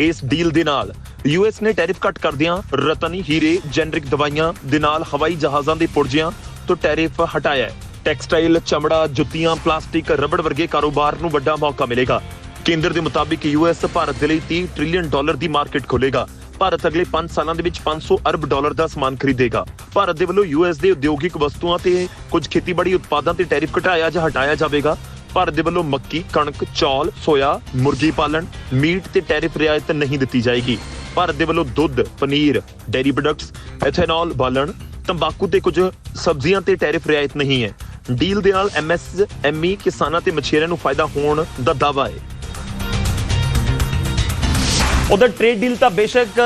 ਇਸ ਡੀਲ ਦੇ ਨਾਲ ਯੂਐਸ ਨੇ ਟੈਰਿਫ ਕੱਟ ਕਰਦਿਆਂ ਰਤਨੀ ਹੀਰੇ ਜੈਨਰਿਕ ਦਵਾਈਆਂ ਦੇ ਨਾਲ ਹਵਾਈ ਜਹਾਜ਼ਾਂ ਦੇ ਪੁਰਜਿਆਂ ਤੋਂ ਟੈਰਿਫ ਹਟਾਇਆ ਹੈ ਟੈਕਸਟਾਈਲ, ਚਮੜਾ, ਜੁੱਤੀਆਂ, ਪਲਾਸਟਿਕ, ਰਬੜ ਵਰਗੇ ਕਾਰੋਬਾਰ ਨੂੰ ਵੱਡਾ ਮੌਕਾ ਮਿਲੇਗਾ। ਕੇਂਦਰ ਦੇ ਮੁਤਾਬਿਕ ਯੂਐਸ ਭਾਰਤ ਦੇ ਲਈ 30 ਟ੍ਰਿਲੀਅਨ ਡਾਲਰ ਦੀ ਮਾਰਕੀਟ ਖੋਲੇਗਾ ਭਾਰਤ ਅਗਲੇ 5 ਸਾਲਾਂ ਦੇ ਵਿੱਚ 500 ਅਰਬ ਡਾਲਰ ਦਾ ਸਮਾਨ ਖਰੀਦੇਗਾ। ਭਾਰਤ ਦੇ ਵੱਲੋਂ ਯੂਐਸ ਦੇ ਉਦਯੋਗਿਕ ਵਸਤੂਆਂ ਤੇ ਕੁਝ ਖੇਤੀਬਾੜੀ ਉਤਪਾਦਾਂ ਤੇ ਟੈਰਿਫ ਘਟਾਇਆ ਜਾਂ ਹਟਾਇਆ ਜਾਵੇਗਾ। ਭਾਰਤ ਦੇ ਵੱਲੋਂ ਮੱਕੀ, ਕਣਕ, ਚੌਲ, ਸੋਇਆ, ਮੁਰਗੀ ਪਾਲਣ, ਮੀਟ ਤੇ ਟੈਰਿਫ ਰਿਆਇਤ ਨਹੀਂ ਦਿੱਤੀ ਜਾਏਗੀ। ਭਾਰਤ ਦੇ ਵੱਲੋਂ ਦੁੱਧ, ਪਨੀਰ, ਡੇਅਰੀ ਪ੍ਰੋਡਕਟਸ ਐਥੈਨੋਲ ਬਾਲਣ, ਤੰਬਾਕੂ ਤੇ ਕੁਝ ਸਬਜ਼ੀਆਂ ਤੇ ਟੈਰਿਫ ਰਿਆਇਤ ਨਹੀਂ ਹੈ। ਡੀਲ ਦੇ ਨਾਲ ਐਮਐਸਐਮਈ ਕਿਸਾਨਾਂ ਤੇ ਮਛੇਰਿਆਂ ਨੂੰ ਫਾਇਦਾ ਹੋਣ ਦਾ ਦਾਅਵਾ ਹੈ ਉਧਰ ਟ੍ਰੇਡ ਡੀਲ ਤਾਂ ਬੇਸ਼ੱਕ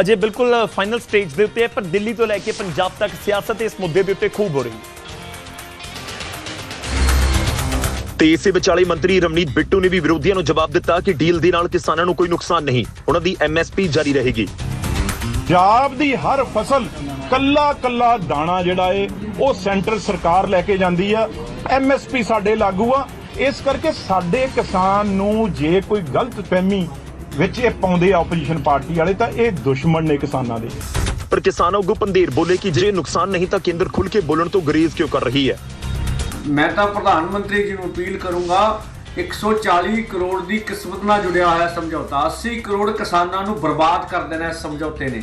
ਅਜੇ ਬਿਲਕੁਲ ਫਾਈਨਲ ਸਟੇਜ ਦੇ ਉੱਤੇ ਹੈ ਪਰ ਦਿੱਲੀ ਤੋਂ ਲੈ ਕੇ ਪੰਜਾਬ ਤੱਕ ਸਿਆਸਤ ਇਸ ਮੁੱਦੇ ਦੇ ਉੱਤੇ ਖੂਬ ਹੋ ਰਹੀ ਹੈ। ਤੇ ਇਸੇ ਵਿਚਾਲੇ ਮੰਤਰੀ ਰਮਨੀਤ ਬਿੱਟੂ ਨੇ ਵੀ ਵਿਰੋਧੀਆਂ ਨੂੰ ਜਵਾਬ ਦਿੱਤਾ ਕਿ ਡੀਲ ਦੇ ਨਾਲ ਕਿਸਾਨਾਂ ਨੂੰ ਕੋਈ ਨੁਕਸਾਨ ਨਹੀਂ। ਉਹਨਾਂ ਦੀ ਐਮਐਸਪੀ ਜਾਰੀ ਰਹੇਗੀ। ਪੰਜਾਬ ਦੀ ਹਰ ਫਸਲ ਕੱਲਾ ਕੱਲਾ ਦਾਣਾ ਜਿਹੜਾ ਏ ਉਹ ਸੈਂਟਰ ਸਰਕਾਰ ਲੈ ਕੇ ਜਾਂਦੀ ਆ ਐਮਐਸਪੀ ਸਾਡੇ ਲਾਗੂ ਆ। ਇਸ ਕਰਕੇ ਸਾਡੇ ਕਿਸਾਨ ਨੂੰ ਜੇ ਕੋਈ ਗਲਤ ਫਹਿਮੀ ਵਿੱਚ ਇਹ ਪਾਉਂਦੇ ਆ ਆਪੋਜੀਸ਼ਨ ਪਾਰਟੀ ਵਾਲੇ ਤਾਂ ਇਹ ਦੁਸ਼ਮਣ ਨੇ ਕਿਸਾਨਾਂ ਦੇ। ਪਰ ਕਿਸਾਨ ਆਗੂ ਪੰਧੇਰ ਬੋਲੇ ਕਿ ਜੇ ਨੁਕਸਾਨ ਨਹੀਂ ਤਾਂ ਕੇਂਦਰ ਖੁੱਲ ਕੇ ਬੋਲਣ ਤੋਂ ਗਰੇਜ਼ ਕਿਉਂ ਕਰ ਰਹੀ ਹੈ? ਮੈਂ ਤਾਂ ਪ੍ਰਧਾਨ ਮੰਤਰੀ ਜੀ ਨੂੰ ਅਪੀਲ ਕਰੂੰਗਾ 140 ਕਰੋੜ ਦੀ ਕਿਸਮਤ ਨਾਲ ਜੁੜਿਆ ਹੋਇਆ ਸਮਝੌਤਾ 80 ਕਰੋੜ ਕਿਸਾਨਾਂ ਨੂੰ ਬਰਬਾਦ ਕਰ ਦੇਣਾ ਇਸ ਸਮਝੌਤੇ ਨੇ।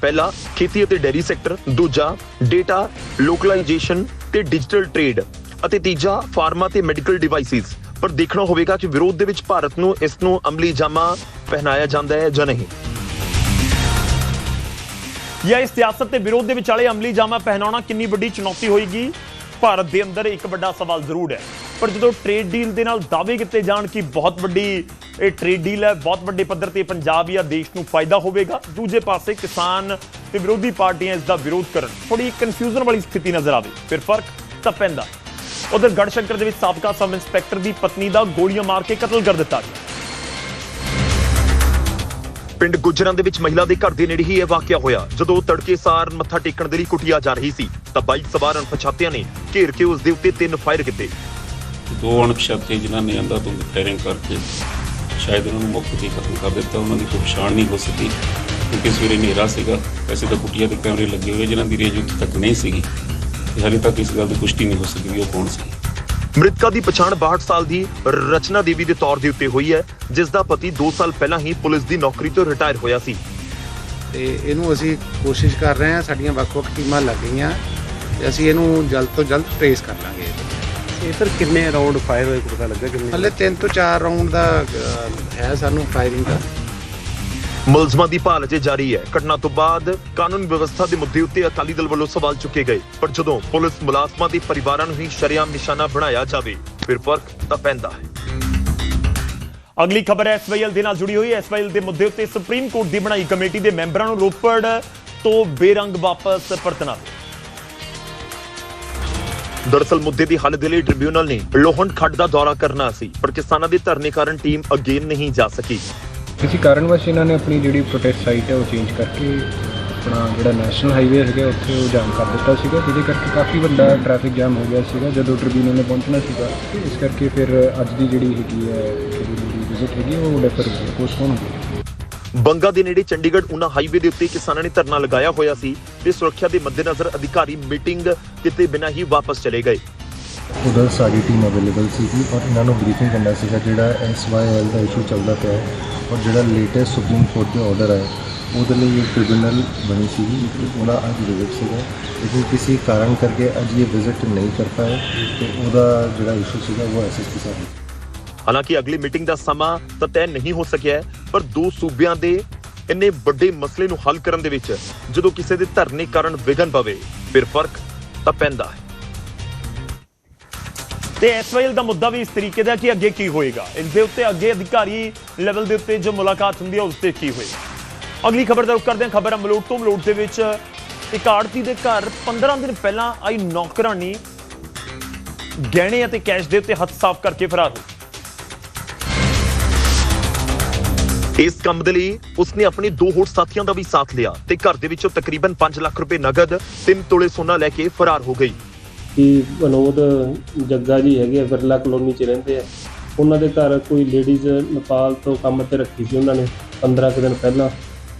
ਪਹਿਲਾ, ਖੇਤੀ ਅਤੇ ਡੇਅਰੀ ਸੈਕਟਰ, ਦੂਜਾ ਡੇਟਾ ਲੋਕਲਾਈਜੇਸ਼ਨ ਤੇ ਡਿਜੀਟਲ ਟ੍ਰੇਡ ਅਤੇ ਤੀਜਾ ਫਾਰਮਾ ਤੇ ਮੈਡੀਕਲ ਡਿਵਾਈਸਿਸ ਪਰ ਦੇਖਣਾ ਹੋਵੇਗਾ ਕਿ ਵਿਰੋਧ ਦੇ ਵਿੱਚ ਭਾਰਤ ਨੂੰ ਇਸ ਨੂੰ ਅਮਲੀ ਜਾਮਾ ਪਹਿਨਾਇਆ ਜਾਂਦਾ ਹੈ ਜਾਂ ਨਹੀਂ। ਜਾਂ ਇਸ ਸਿਆਸਤ ਤੇ ਵਿਰੋਧ ਦੇ ਵਿਚਾਲੇ ਅਮਲੀ ਜਾਮਾ ਪਹਿਨਾਉਣਾ ਕਿੰਨੀ ਵੱਡੀ ਚੁਣੌਤੀ ਹੋਏਗੀ? ਭਾਰਤ ਦੇ ਅੰਦਰ ਇੱਕ ਵੱਡਾ ਸਵਾਲ ਜ਼ਰੂਰ ਹੈ। ਪਰ ਜਦੋਂ ਟ੍ਰੇਡ ਡੀਲ ਦੇ ਨਾਲ ਦਾਅਵੇ ਕੀਤੇ ਜਾਣ ਕਿ ਬਹੁਤ ਵੱਡੀ ਇਹ ਟ੍ਰੇਡ ਡੀਲ ਹੈ। ਬਹੁਤ ਵੱਡੇ ਪੱਧਰ ਤੇ ਪੰਜਾਬ ਜਾਂ ਦੇਸ਼ ਨੂੰ ਫਾਇਦਾ ਹੋਵੇਗਾ। ਦੂਜੇ ਪਾਸੇ ਕਿਸਾਨ ਤੇ ਵਿਰੋਧੀ ਪਾਰਟੀਆਂ ਇਸ ਦਾ ਵਿਰੋਧ ਕਰਨ। ਥੋੜੀ ਕਨਫਿਊਜ਼ਨ ਵਾਲੀ ਸਥਿਤੀ ਨਜ਼ਰ ਆਵੇ। ਫਿਰ ਫ਼ਰਕ ਤਾਂ ਪੈਂਦਾ। ਉਧਰ ਗੜਸ਼ੰਕਰ ਦੇ ਵਿੱਚ ਸਾਬਕਾ ਸਬ ਇੰਸਪੈਕਟਰ ਦੀ ਪਤਨੀ ਦਾ ਗੋਲੀਆਂ ਮਾਰ ਕੇ ਕਤਲ ਕਰ ਦਿੱਤਾ ਗਿਆ। ਪਿੰਡ ਗੁਜਰਾਂ ਦੇ ਵਿੱਚ ਮਹਿਲਾ ਦੇ ਘਰ ਦੇ ਨੇੜੇ ਹੀ ਇਹ ਵਾਕਿਆ ਹੋਇਆ। ਜਦੋਂ ਉਹ ਤੜਕੇ ਸਾਰ ਮੱਥਾ ਟੇਕਣ ਦੇ ਲਈ ਕੁਟਿਆ ਜਾ ਰਹੀ ਸੀ ਤਾਂ ਬਾਈਕ ਸਵਾਰ ਅਣਪਛਾਤਿਆਂ ਨੇ ਘੇਰ ਕੇ ਉਸ ਦੇ ਉੱਤੇ ਤਿੰਨ ਫਾਇਰ ਕੀਤੇ। ਦੋ ਅਣਪਛਾਤੇ ਜਿਨ੍ਹਾਂ ਨੇ ਅੰਦਾ ਤੋਂ ਫਾਇਰਿੰਗ ਕਰਕੇ ਸ਼ਾਇਦ ਉਹਨਾਂ ਨੂੰ ਮੌਕੇ ਤੇ ਹੀ ਖਤਮ ਕਰ ਦਿੱਤਾ ਉਹਨਾਂ ਦੀ ਕੋਈ ਪਛਾਣ ਨਹੀਂ ਹੋ ਸਕੀ। ਕਿਉਂਕਿ ਸਵੇਰੇ ਹਨੇਰਾ ਸੀਗਾ ਵੈਸੇ ਤਾਂ ਕੁਟੀਆਂ ਦੇ ਕੈਮਰੇ ਲੱਗੇ ਹੋਏ ਜਿਨ੍ਹਾਂ ਦੀ ਰੇਂਜ ਉੱਥੇ ਤੱਕ ਨਹੀਂ ਸੀਗੀ। ਤੇ ਹਾਲੇ ਤੱਕ ਇਸ ਗੱਲ ਦੀ ਪੁਸ਼ਟੀ ਨਹੀਂ ਹੋ ਸਕੀ ਵੀ ਉਹ ਕੌਣ ਸੀ। ਮ੍ਰਿਤਕਾ ਦੀ ਪਛਾਣ 62 ਸਾਲ ਦੀ ਰਚਨਾ ਦੇਵੀ ਦੇ ਤੌਰ ਦੇ ਉੱਤੇ ਹੋਈ ਹੈ ਜਿਸ ਦਾ ਪਤੀ 2 ਸਾਲ ਪਹਿਲਾਂ ਹੀ ਪੁਲਿਸ ਦੀ ਨੌਕਰੀ ਤੋਂ ਰਿਟਾਇਰ ਹੋਇਆ ਸੀ। ਤੇ ਇਹਨੂੰ ਅਸੀਂ ਕੋਸ਼ਿਸ਼ ਕਰ ਰਹੇ ਹਾਂ ਸਾਡੀਆਂ ਵੱਖ-ਵੱਖ ਟੀਮਾਂ ਲੱਗ ਗਈਆਂ ਤੇ ਅਸੀਂ ਇਹਨੂੰ ਜਲਦ ਤੋਂ ਜਲਦ ਟ੍ਰੇਸ ਕਰ ਲਾਂਗੇ। ਇਹ ਸਰ ਕਿੰਨੇ ਰਾਉਂਡ ਫਾਇਰ ਹੋਏ ਪਤਾ ਲੱਗਾ ਕਿੰਨੇ ਹਲੇ 3 ਤੋਂ 4 ਰਾਉਂਡ ਦਾ ਅਹ, ਹੈ ਸਾਨੂੰ ਫਾਇਰਿੰਗ ਦਾ। ਮੁਲਜ਼ਮਾਂ ਦੀ ਭਾਲ ਅਜੇ ਜਾਰੀ ਹੈ। ਘਟਨਾ ਤੋਂ ਬਾਅਦ ਕਾਨੂੰਨ ਵਿਵਸਥਾ ਦੇ ਮੁੱਦੇ ਉੱਤੇ ਅਕਾਲੀ ਦਲ ਵੱਲੋਂ ਸਵਾਲ ਚੁੱਕੇ ਗਏ। ਪਰ ਜਦੋਂ ਪੁਲਿਸ ਮੁਲਾਜ਼ਮਾਂ ਦੇ ਪਰਿਵਾਰਾਂ ਨੂੰ ਹੀ ਸ਼ਰੇਆਮ ਨਿਸ਼ਾਨਾ ਬਣਾਇਆ ਜਾਵੇ ਫਿਰ ਫ਼ਰਕ ਤਾਂ ਪੈਂਦਾ ਹੈ। ਅਗਲੀ ਖਬਰ ਹੈ ਐਸਵਾਈਐਲ ਦੇ ਨਾਲ ਜੁੜੀ ਹੋਈ ਹੈ। ਐਸਵਾਈਐਲ ਦੇ ਮੁੱਦੇ ਉੱਤੇ ਸੁਪਰੀਮ ਕੋਰਟ ਦੀ ਬਣਾਈ ਕਮੇਟੀ ਦੇ ਮੈਂਬਰਾਂ ਨੂੰ ਰੋਪੜ ਤੋਂ ਬੇਰੰਗ ਵਾਪਸ ਪਰਤਣਾ ਦਰਅਸਲ ਮੁੱਦੇ ਦੀ ਹੱਲ ਦੇ ਲਈ ਟ੍ਰਿਬਿਊਨਲ ਨੇ ਲੋਹੰਡ ਖੱਡ ਦਾ ਦੌਰਾ ਕਰਨਾ ਸੀ, ਪਰ ਕਿਸਾਨਾਂ ਦੇ ਧਰਨੇ ਕਾਰਨ ਟੀਮ ਅਗੇਨ ਨਹੀਂ ਜਾ ਸਕੀ। ਕਿਸੇ ਕਾਰਨ ਕਾਰਨਵਸ਼ ਇਹਨਾਂ ਨੇ ਆਪਣੀ ਜਿਹੜੀ ਪ੍ਰੋਟੈਸਟ ਸਾਈਟ ਹੈ ਉਹ ਚੇਂਜ ਕਰਕੇ ਆਪਣਾ ਜਿਹੜਾ ਨੈਸ਼ਨਲ ਹਾਈਵੇ ਹੈਗਾ, ਉੱਥੇ ਉਹ ਜਾਮ ਕਰ ਦਿੱਤਾ ਸੀਗਾ, ਜਿਹਦੇ ਕਰਕੇ ਕਾਫੀ ਵੱਡਾ ਟ੍ਰੈਫਿਕ ਜਾਮ ਹੋ ਗਿਆ ਸੀਗਾ, ਜਦੋਂ ਟ੍ਰਿਬਿਊਨਲ ਨੇ ਪਹੁੰਚਣਾ ਸੀਗਾ। ਇਸ ਕਰਕੇ ਫਿਰ ਅੱਜ ਦੀ ਜਿਹੜੀ ਹੈਗੀ ਹੈ ਟ੍ਰਿਬਿਊਨਲ ਦੀ ਵਿਜ਼ਿਟ ਹੈਗੀ, ਉਹ ਡੈਫਰ ਹੋ ਗਈ ਪੋਸਟਪੋਨ ਹੋ ਗਈ। ਬੰਗਾ ਦੇ ਨੇੜੇ ਚੰਡੀਗੜ੍ਹ ਉਨਾ ਹਾਈਵੇ ਦੇ ਉੱਤੇ ਕਿਸਾਨਾਂ ਨੇ ਧਰਨਾ ਲਗਾਇਆ ਹੋਇਆ ਸੀ ਤੇ ਸੁਰੱਖਿਆ ਦੇ ਮੱਦੇਨਜ਼ਰ ਅਧਿਕਾਰੀ ਮੀਟਿੰਗ ਕਿਤੇ ਬਿਨਾਂ ਹੀ ਵਾਪਸ ਚਲੇ ਗਏ। ਉਧਰ ਸਾਡੀ ਟੀਮ ਅਵੇਲੇਬਲ ਸੀਗੀ ਔਰ ਇਹਨਾਂ ਨੂੰ ਬਰੀਫਿੰਗ ਕਰਨਾ ਸੀਗਾ ਜਿਹੜਾ ਐਸਵਾਈਐਲ ਦਾ ਇਸ਼ੂ ਚੱਲਦਾ ਪਿਆ ਹੈ ਔਰ ਜਿਹੜਾ ਲੇਟੈਸਟ ਸੁਪਰੀਮ ਕੋਰਟ ਦੇ ਆਰਡਰ ਹੈ ਉਹਦੇ ਲਈ ਇੱਕ ਟ੍ਰਿਬਿਊਨਲ ਬਣੀ ਸੀਗੀ ਉਹਦਾ ਅੱਜ ਵਿਜ਼ਿਟ ਸੀਗਾ। ਲੇਕਿਨ ਕਿਸੇ ਕਾਰਨ ਕਰਕੇ ਅੱਜ ਇਹ ਵਿਜ਼ਿਟ ਨਹੀਂ ਕਰ ਪਾਏ ਤੇ ਉਹਦਾ ਜਿਹੜਾ ਇਸ਼ੂ ਸੀਗਾ ਉਹ ਐਸਐਸਪੀ ਸਾਹਿਬ ਹਾਲਾਂਕਿ ਅਗਲੀ ਮੀਟਿੰਗ ਦਾ ਸਮਾਂ ਤਾਂ ਤੈਅ ਨਹੀਂ ਹੋ ਸਕਿਆ ਹੈ, ਪਰ ਦੋ ਸੂਬਿਆਂ ਦੇ ਇੰਨੇ ਵੱਡੇ ਮਸਲੇ ਨੂੰ ਹੱਲ ਕਰਨ ਦੇ ਵਿੱਚ ਜਦੋਂ ਕਿਸੇ ਦੇ ਧਰਨੇ ਕਾਰਨ ਵਿਘਨ ਪਵੇ, ਫਿਰ ਫ਼ਰਕ ਤਾਂ ਪੈਂਦਾ ਹੈ। ਤੇ ਐਸਵਾਈਐਲ ਦਾ ਮੁੱਦਾ ਵੀ ਇਸ ਤਰੀਕੇ ਦਾ ਕਿ ਅੱਗੇ ਕੀ ਹੋਏਗਾ। ਇਸ ਦੇ ਉੱਤੇ ਅੱਗੇ ਅਧਿਕਾਰੀ ਲੈਵਲ ਦੇ ਉੱਤੇ ਜੋ ਮੁਲਾਕਾਤ ਹੁੰਦੀ ਹੈ, ਉਸ ਤੇ ਕੀ ਹੋਏਗਾ। ਅਗਲੀ ਖਬਰ ਦਾ ਰੁਖ ਕਰਦੇ ਹਾਂ। ਖਬਰ ਅਮਲੋਟ ਤੋਂ ਮਲੋਟ ਦੇ ਵਿੱਚ ਇੱਕ ਆੜਤੀ ਦੇ ਘਰ 15 ਦਿਨ ਪਹਿਲਾਂ ਆਈ ਨੌਕਰਾਨੀ ਗਹਿਣੇ ਅਤੇ ਕੈਸ਼ ਦੇ ਉੱਤੇ ਹੱਥ ਸਾਫ਼ ਕਰਕੇ ਫਰਾਰ ਹੋ ਇਸ ਕੰਮ ਦੇ ਲਈ ਉਸਨੇ ਆਪਣੇ ਦੋ ਹੋਰ ਸਾਥੀਆਂ ਦਾ ਵੀ ਸਾਥ ਲਿਆ ਤੇ ਘਰ ਦੇ ਵਿੱਚੋਂ ਤਕਰੀਬਨ 5 ਲੱਖ ਰੁਪਏ ਨਗਦ 3 ਤੋਲੇ ਸੋਨਾ ਲੈ ਕੇ ਫਰਾਰ ਹੋ ਗਈ। ਕਿ ਵਿਨੋਦ ਜੱਗਾ ਜੀ ਹੈਗੇ ਬਿਰਲਾ ਕਲੋਨੀ 'ਚ ਰਹਿੰਦੇ ਆ। ਉਹਨਾਂ ਦੇ ਘਰ ਕੋਈ ਲੇਡੀਜ਼ ਨੇਪਾਲ ਤੋਂ ਕੰਮ ਤੇ ਰੱਖੀ ਸੀ ਉਹਨਾਂ ਨੇ 15 ਕੁ ਦਿਨ ਪਹਿਲਾਂ।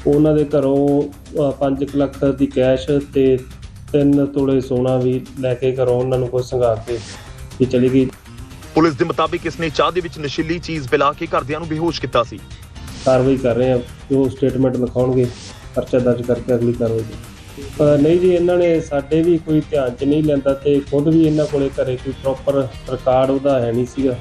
ਉਹਨਾਂ ਦੇ ਘਰੋਂ 5 ਲੱਖ ਦੀ ਕੈਸ਼ ਤੇ 3 ਤੋਲੇ ਸੋਨਾ ਵੀ ਲੈ ਕੇ ਘਰੋਂ ਉਹਨਾਂ ਨੂੰ ਕੋਈ ਸੰਘਾ ਕੇ ਚਲੀ ਗਈ। ਪੁਲਿਸ ਦੇ ਮੁਤਾਬਿਕ ਇਸਨੇ ਚਾਹ ਦੇ ਵਿੱਚ ਨਸ਼ੀਲੀ ਚੀਜ਼ ਪਿਲਾ ਕੇ ਘਰਦਿਆਂ ਨੂੰ ਬੇਹੋਸ਼ ਕੀਤਾ ਸੀ। ਕਾਰਵਾਈ ਕਰ ਰਹੇ ਆ, ਜੋ ਸਟੇਟਮੈਂਟ ਲਿਖਾਉਣਗੇ, ਪਰਚਾ ਦਰਜ ਕਰਕੇ ਅਗਲੀ ਕਾਰਵਾਈ ਅਹ ਨਹੀਂ ਜੀ, ਇਹਨਾਂ ਨੇ ਸਾਡੇ ਵੀ ਕੋਈ ਧਿਆਨ 'ਚ ਨਹੀਂ ਲੈਂਦਾ ਤੇ ਖੁਦ ਵੀ ਇਹਨਾਂ ਕੋਲੇ ਘਰੇ ਕੋਈ ਪ੍ਰੋਪਰ ਰਿਕਾਰਡ ਉਹਦਾ ਹੈ ਨਹੀਂ ਸੀਗਾ।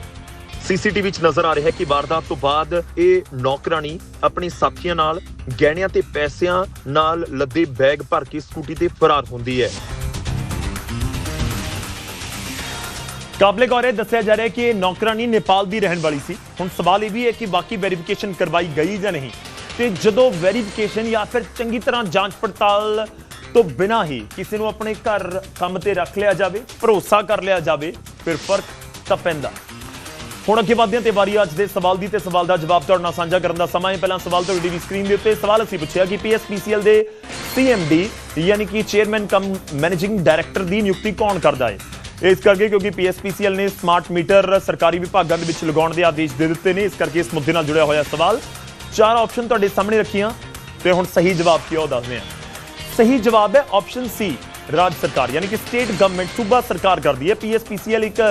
ਸੀਸੀਟੀਵੀ 'ਚ ਨਜ਼ਰ ਆ ਰਿਹਾ ਹੈ ਕਿ ਵਾਰਦਾਤ ਤੋਂ ਬਾਅਦ ਇਹ ਨੌਕਰਾਨੀ ਆਪਣੇ ਸਾਥੀਆਂ ਨਾਲ ਗਹਿਣਿਆਂ ਤੇ ਪੈਸਿਆਂ ਨਾਲ ਲੱਦੇ ਬੈਗ ਭਰ ਕੇ ਸਕੂਟੀ ਤੇ ਫਰਾਰ ਹੁੰਦੀ ਹੈ। ਕਾਬਲੇ ਗੌਰ ਦੱਸਿਆ ਜਾ ਰਿਹਾ ਕਿ ਇਹ ਨੌਕਰਾਨੀ ਨੇਪਾਲ ਦੀ ਰਹਿਣ ਵਾਲੀ ਸੀ। ਹੁਣ ਸਵਾਲ ਇਹ ਵੀ ਹੈ ਕਿ ਬਾਕੀ ਵੈਰੀਫਿਕੇਸ਼ਨ ਕਰਵਾਈ ਗਈ ਜਾਂ ਨਹੀਂ। ਤੇ ਜਦੋਂ ਵੈਰੀਫਿਕੇਸ਼ਨ ਜਾਂ ਫਿਰ ਚੰਗੀ ਤਰ੍ਹਾਂ ਜਾਂਚ ਪੜਤਾਲ ਤੋਂ ਬਿਨਾਂ ਹੀ ਕਿਸੇ ਨੂੰ ਆਪਣੇ ਘਰ ਕੰਮ ਤੇ ਰੱਖ ਲਿਆ ਜਾਵੇ, ਭਰੋਸਾ ਕਰ ਲਿਆ ਜਾਵੇ, ਫਿਰ ਫ਼ਰਕ ਤਾਂ ਪੈਂਦਾ। ਹੁਣ ਅੱਗੇ ਵਧਦੇ ਹਾਂ ਤੇ ਵਾਰੀ ਅੱਜ ਦੇ ਸਵਾਲ ਦੀ ਤੇ ਸਵਾਲ ਦਾ ਜਵਾਬ ਤੁਹਾਡੇ ਨਾਲ ਸਾਂਝਾ ਕਰਨ ਦਾ ਸਮਾਂ ਹੈ। ਪਹਿਲਾਂ ਸਵਾਲ ਤੁਹਾਡੀ ਟੀਵੀ ਸਕਰੀਨ ਦੇ ਉੱਤੇ ਸਵਾਲ ਅਸੀਂ ਪੁੱਛਿਆ ਕਿ ਪੀਐਸਪੀਸੀਐਲ ਦੇ ਸੀਐਮਡੀ, ਯਾਨੀ ਕਿ ਚੇਅਰਮੈਨ ਕਮ ਮੈਨੇਜਿੰਗ ਡਾਇਰੈਕਟਰ ਦੀ ਨਿਯੁਕਤੀ ਕੌਣ ਕਰਦਾ ਹੈ? ਇਸ ਕਰਕੇ ਕਿਉਂਕਿ ਪੀਐਸਪੀਸੀਐਲ ਨੇ ਸਮਾਰਟ ਮੀਟਰ ਸਰਕਾਰੀ ਵਿਭਾਗਾਂ ਦੇ ਵਿੱਚ ਲਗਾਉਣ ਦੇ ਆਦੇਸ਼ ਦੇ ਦਿੱਤੇ ਨੇ, ਇਸ ਕਰਕੇ ਇਸ ਮੁੱਦੇ ਨਾਲ ਜੁੜਿਆ ਹੋਇਆ ਸਵਾਲ। ਚਾਰ ਆਪਸ਼ਨ ਤੁਹਾਡੇ ਸਾਹਮਣੇ ਰੱਖੀਆਂ ਤੇ ਹੁਣ ਸਹੀ ਜਵਾਬ ਕੀ ਉਹ ਦੱਸਦੇ ਹਾਂ ਸਹੀ ਜਵਾਬ ਹੈ ਆਪਸ਼ਨ ਸੀ ਰਾਜ ਸਰਕਾਰ। ਯਾਨੀ ਕਿ ਸਟੇਟ ਗਵਰਨਮੈਂਟ ਸੂਬਾ ਸਰਕਾਰ ਕਰਦੀ ਹੈ। ਪੀਐਸਪੀਸੀਐਲ ਇੱਕ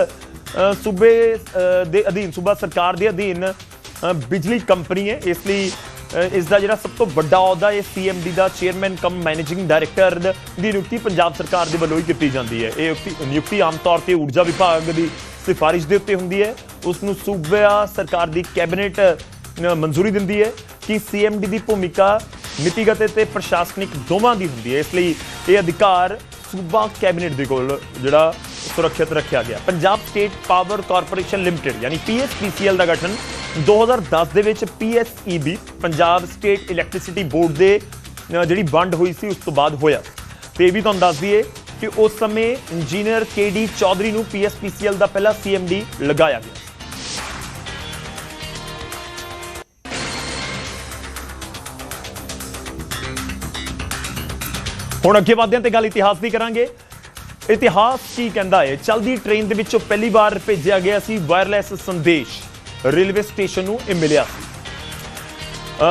ਸੂਬੇ ਦੇ ਅਧੀਨ, ਸੂਬਾ ਸਰਕਾਰ ਦੇ ਅਧੀਨ ਬਿਜਲੀ ਕੰਪਨੀ ਹੈ। ਇਸ ਲਈ ਇਸ ਦਾ ਜਿਹੜਾ ਸਭ ਤੋਂ ਵੱਡਾ ਅਹੁਦਾ ਹੈ ਸੀਐਮਡੀ ਦਾ ਚੇਅਰਮੈਨ ਕਮ ਮੈਨੇਜਿੰਗ ਡਾਇਰੈਕਟਰ ਦੀ ਨਿਯੁਕਤੀ ਪੰਜਾਬ ਸਰਕਾਰ ਦੇ ਵੱਲੋਂ ਹੀ ਕੀਤੀ ਜਾਂਦੀ ਹੈ। ਇਹ ਨਿਯੁਕਤੀ- ਆਮ ਤੌਰ ਤੇ ਊਰਜਾ ਵਿਭਾਗ ਦੀ ਸਿਫਾਰਿਸ਼ ਦੇ ਉੱਤੇ ਹੁੰਦੀ ਹੈ। ਉਸ ਨੂੰ ਸੂਬਾ ਸਰਕਾਰ ਦੀ ਕੈਬਨਿਟ ਮਨਜ਼ੂਰੀ ਦਿੰਦੀ ਹੈ ਕਿ ਸੀਐਮਡੀ ਦੀ ਭੂਮਿਕਾ ਨੀਤੀਗਤ ਤੇ ਪ੍ਰਸ਼ਾਸਨਿਕ ਦੋਵਾਂ ਦੀ ਹੁੰਦੀ ਹੈ। ਇਸ ਲਈ ਇਹ ਅਧਿਕਾਰ ਸੂਬਾ ਕੈਬਨਿਟ ਦੇ ਕੋਲ ਜਿਹੜਾ ਸੁਰੱਖਿਅਤ ਰੱਖਿਆ ਗਿਆ। Punjab state power corporation limited ਯਾਨੀ ਪੀਐਸਪੀਸੀਐਲ ਦਾ ਗਠਨ 2010 ਦੇ ਵਿੱਚ PSEB Punjab state electricity board ਦੇ ਜਿਹੜੀ ਵੰਡ ਹੋਈ ਸੀ, ਉਸ ਤੋਂ ਬਾਅਦ ਹੋਇਆ। ਤੇ ਇਹ ਵੀ ਤੁਹਾਨੂੰ ਦੱਸ ਦਈਏ ਕਿ ਉਸ ਸਮੇਂ ਇੰਜੀਨੀਅਰ ਕੇਡੀ ਚੌਧਰੀ ਨੂੰ ਪੀਐਸਪੀਸੀਐਲ ਦਾ ਪਹਿਲਾ ਸੀਐਮਡੀ ਲਗਾਇਆ ਗਿਆ। ਹੁਣ ਅੱਗੇ ਵਧਦੇ ਹਾਂ ਤੇ ਗੱਲ ਇਤਿਹਾਸ ਦੀ ਕਰਾਂਗੇ। ਇਤਿਹਾਸ ਕੀ ਕਹਿੰਦਾ ਹੈ ਚਲਦੀ ਟ੍ਰੇਨ ਦੇ ਵਿੱਚੋਂ ਪਹਿਲੀ ਵਾਰ ਭੇਜਿਆ ਗਿਆ ਸੀ ਵਾਇਰਲੈਸ ਸੰਦੇਸ਼। ਰੇਲਵੇ ਸਟੇਸ਼ਨ ਨੂੰ ਇਹ ਮਿਲਿਆ ਸੀ।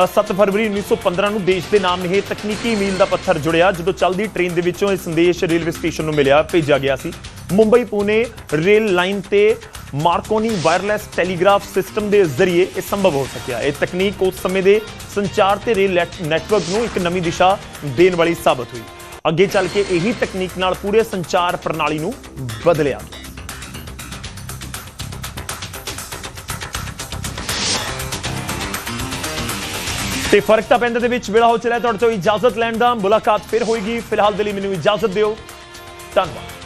ਅ, 7 ਫਰਵਰੀ 1915 ਨੂੰ ਦੇਸ਼ ਦੇ ਨਾਮ ਇਹ ਤਕਨੀਕੀ ਮੀਲ ਦਾ ਪੱਥਰ ਜੁੜਿਆ ਜਦੋਂ ਚੱਲਦੀ ਟ੍ਰੇਨ ਦੇ ਵਿੱਚੋਂ ਇਹ ਸੰਦੇਸ਼ ਰੇਲਵੇ ਸਟੇਸ਼ਨ ਨੂੰ ਮਿਲਿਆ ਭੇਜਿਆ ਗਿਆ ਸੀ। ਮੁੰਬਈ ਪੁਣੇ ਰੇਲ ਲਾਈਨ ਤੇ ਮਾਰਕੋਨੀ ਵਾਇਰਲੈਸ ਟੈਲੀਗ੍ਰਾਫ ਸਿਸਟਮ ਦੇ ਜ਼ਰੀਏ ਇਹ ਸੰਭਵ ਹੋ ਸਕਿਆ। ਇਹ ਤਕਨੀਕ ਉਸ ਸਮੇਂ ਦੇ ਸੰਚਾਰ ਤੇ ਰੇਲ ਨੈਟ- ਨੈਟਵਰਕ ਨੂੰ ਇੱਕ ਨਵੀਂ ਦਿਸ਼ਾ ਦੇਣ ਵਾਲੀ ਸਾਬਤ ਹੋਈ। ਅੱਗੇ ਚੱਲ ਕੇ ਇਹੀ ਤਕਨੀਕ ਨਾਲ ਪੂਰੇ ਸੰਚਾਰ ਪ੍ਰਣਾਲੀ ਨੂੰ ਬਦਲਿਆ। ਗਿਆ ਤੇ ਫ਼ਰਕ ਤਾਂ ਪੈਂਦੇ ਦੇ ਵਿੱਚ ਵੇਲਾ ਹੋ ਚਲਿਆ ਤੁਹਾਡੇ ਤੋਂ ਇਜਾਜ਼ਤ ਲੈਣ ਦਾ। ਮੁਲਾਕਾਤ ਫਿਰ ਹੋਏਗੀ। ਫਿਲਹਾਲ ਦੇ ਲਈ ਮੈਨੂੰ ਇਜਾਜ਼ਤ ਦਿਓ। ਧੰਨਵਾਦ।